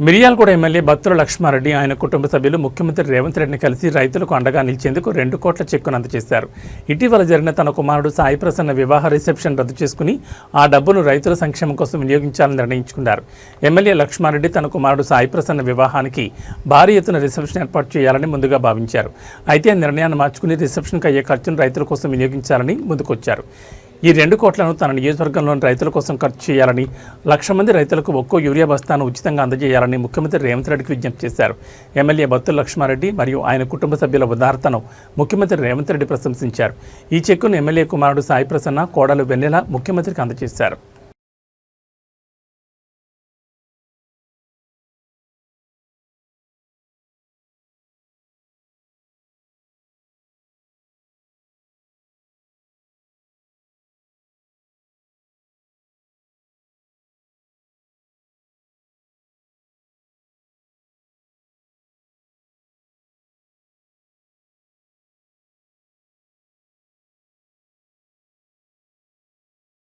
Miryalaguda MLA Battula Lakshma Reddy ఆయన కుటుంబ సభ్యులు ముఖ్యమంత్రి రేవంత్ రెడ్డిని కలిసి రైతులకు అండగా నిలిచేందుకు రెండు కోట్ల చెక్కును అందజేశారు. ఇటీవల జరిగిన తన కుమారుడు సాయి ప్రసన్న వివాహ రిసెప్షన్ రద్దు చేసుకుని ఆ డబ్బును రైతుల సంక్షేమం కోసం వినియోగించాలని నిర్ణయించుకున్నారు. ఎమ్మెల్యే లక్ష్మారెడ్డి తన కుమారుడు సాయి ప్రసన్న వివాహానికి భారీ ఎత్తున రిసెప్షన్ ఏర్పాటు చేయాలని ముందుగా భావించారు. అయితే ఆ నిర్ణయాన్ని మార్చుకుని రిసెప్షన్కి అయ్యే ఖర్చును రైతుల కోసం వినియోగించాలని ముందుకొచ్చారు. ఈ రెండు కోట్లను తన నియోజకవర్గంలోని రైతుల కోసం ఖర్చు చేయాలని లక్ష మంది రైతులకు ఒక్కో యూరియా బస్తాను ఉచితంగా అందజేయాలని ముఖ్యమంత్రి రేవంత్ రెడ్డికి విజ్ఞప్తి చేశారు. ఎమ్మెల్యే బత్తుల లక్ష్మారెడ్డి మరియు ఆయన కుటుంబ సభ్యుల ఉదారతను ముఖ్యమంత్రి రేవంత్ రెడ్డి ప్రశంసించారు. ఈ చెక్కును ఎమ్మెల్యే కుమారుడు సాయి ప్రసన్న కోడలు వెన్నెల ముఖ్యమంత్రికి అందజేశారు.